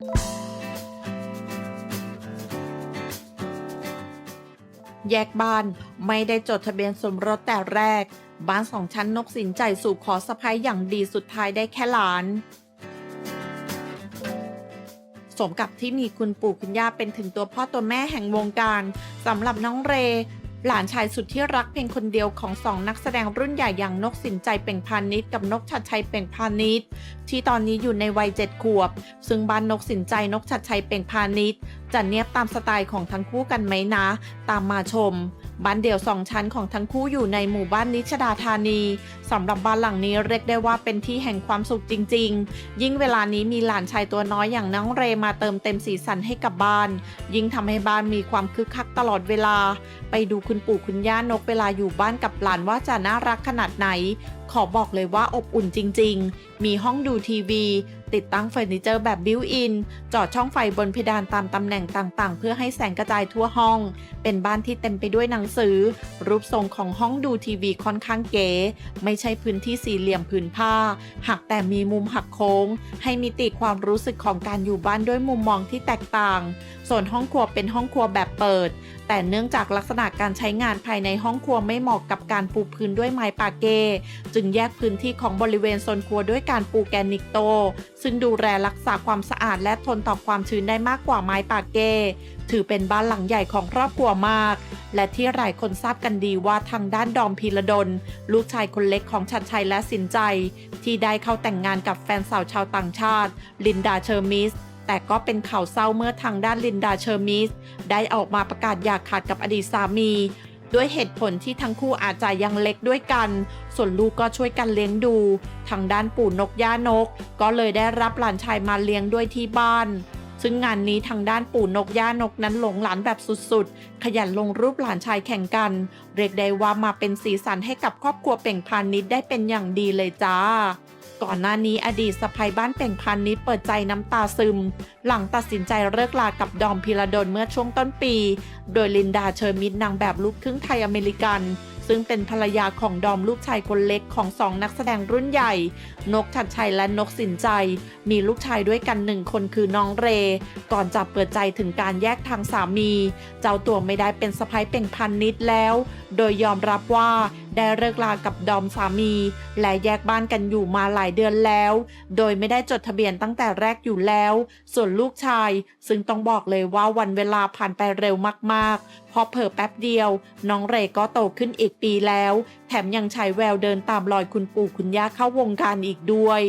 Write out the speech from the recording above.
แยกบ้านไม่ได้จดทะเบียนสมรสแต่แรก บ้านสองชั้นนกสินใจสู่ขอสะพ้ยอย่างดีสุดท้ายได้แค่หลาน สมกับที่มีคุณปู่คุณย่าเป็นถึงตัวพ่อตัวแม่แห่งวงการสำหรับน้องเร หลานชายสุดที่รักเพียงคนเดียวของสองนักแสดงรุ่นใหญ่อย่างนกสินใจเป่งพาณิชย์กับนกชัดชัยเป่งพาณิชย์ที่ตอนนี้อยู่ในวัยเจ็ดขวบ ซึ่งบ้านนกสินใจนกชัดชัยเป่งพาณิชย์จะเนียบตามสไตล์ของทั้งคู่กันไหมนะ ตามมาชม บ้านเดี่ยวสองชั้นของทั้งคู่อยู่ในหมู่บ้านนิชดาธานีสำหรับบ้านหลังนี้เรียกได้ว่าเป็นที่แห่งความสุขจริง ๆ ยิ่งเวลานี้มีหลานชายตัวน้อยอย่างน้องเรมาเติมเต็มสีสันให้กับบ้าน ยิ่งทำให้บ้านมีความคึกคักตลอดเวลา ไปดูคุณปู่คุณย่านกเวลาอยู่บ้านกับหลานว่าจะน่ารักขนาดไหน ขอบอกเลยว่าอบอุ่นจริง ๆ มีห้องดูทีวี ติดตั้งเฟอร์นิเจอร์แบบบิวอิน จอดช่องไฟบนเพดานตามตำแหน่งต่างๆ เพื่อให้แสงกระจายทั่วห้อง เป็นบ้านที่เต็มไปด้วยหนังสือ รูปทรงของห้องดูทีวีค่อนข้างเก๋ ไม่ใช่พื้นที่สี่เหลี่ยมผืนผ้า หากแต่มีมุมหักโค้ง ให้มิติความรู้สึกของการอยู่บ้านด้วยมุมมองที่แตกต่าง ส่วนห้องครัวเป็นห้องครัวแบบเปิด แต่เนื่องจากลักษณะการใช้งานภายในห้องครัวไม่เหมาะกับการปูพื้นด้วยไม้ปาเก้จึงแยกพื้นที่ของบริเวณโซนครัวด้วยการปูแกนิกโต ซึ่งดูแลรักษาความสะอาดและทนต่อความชื้นได้มากกว่าไม้ปาเก้ถือเป็นบ้านหลังใหญ่ของครอบครัวมาก และที่หลายคนทราบกันดีว่าทางด้านดอมพีระดลลูกชายคนเล็กของชัดชัยและสินใจ ที่ได้เข้าแต่งงานกับแฟนสาวชาวต่างชาติ ลินดาเชอร์มิสแต่ก็เป็นข่าวเศร้าเมื่อทางด้านลินดาเชอร์มิส ได้ออกมาประกาศอยากขาดกับอดีตสามี ด้วยเหตุผลที่ทั้งคู่อาจจะยังเล็กด้วยกัน ส่วนลูกก็ช่วยกันเลี้ยงดู ทางด้านปู่นกย่านก ก็เลยได้รับหลานชายมาเลี้ยงด้วยที่บ้าน ซึ่งงานนี้ทางด้านปู่นกย่านกนั้นหลงหลานแบบสุดๆ ขยันลงรูปหลานชายแข่งกัน เรียกได้ว่ามาเป็นสีสันให้กับครอบครัวเป่งพาณิชได้เป็นอย่างดีเลยจ้า ก่อนหน้านี้อดีตสะพายบ้านเป่งพาณิชย์เปิดใจน้ำตาซึม หลังตัดสินใจเลิกลากับดอมพิระดลเมื่อช่วงต้นปี โดยลินดาเชอร์มิดนางแบบลูกครึ่งไทยอเมริกัน ซึ่งเป็นภรรยาของดอมลูกชายคนเล็กของสองนักแสดงรุ่นใหญ่ นกชัดชัยและนกสินใจ มีลูกชายด้วยกันหนึ่งคนคือน้องเร ก่อนจะเปิดใจถึงการแยกทางสามี เจ้าตัวไม่ได้เป็นสะพ้ายเป่งพันนิดแล้ว โดยยอมรับว่าได้เลิกลากับดอมสามี และแยกบ้านกันอยู่มาหลายเดือนแล้ว โดยไม่ได้จดทะเบียนตั้งแต่แรกอยู่แล้ว ส่วนลูกชาย ซึ่งต้องบอกเลยว่าวันเวลาผ่านไปเร็วมากๆ พอเผลอแป๊บเดียว น้องเรก็โตขึ้นอีกปีแล้ว แถมยังใช้แววเดินตามรอยคุณปู่คุณย่าเข้าวงการอีกด้วย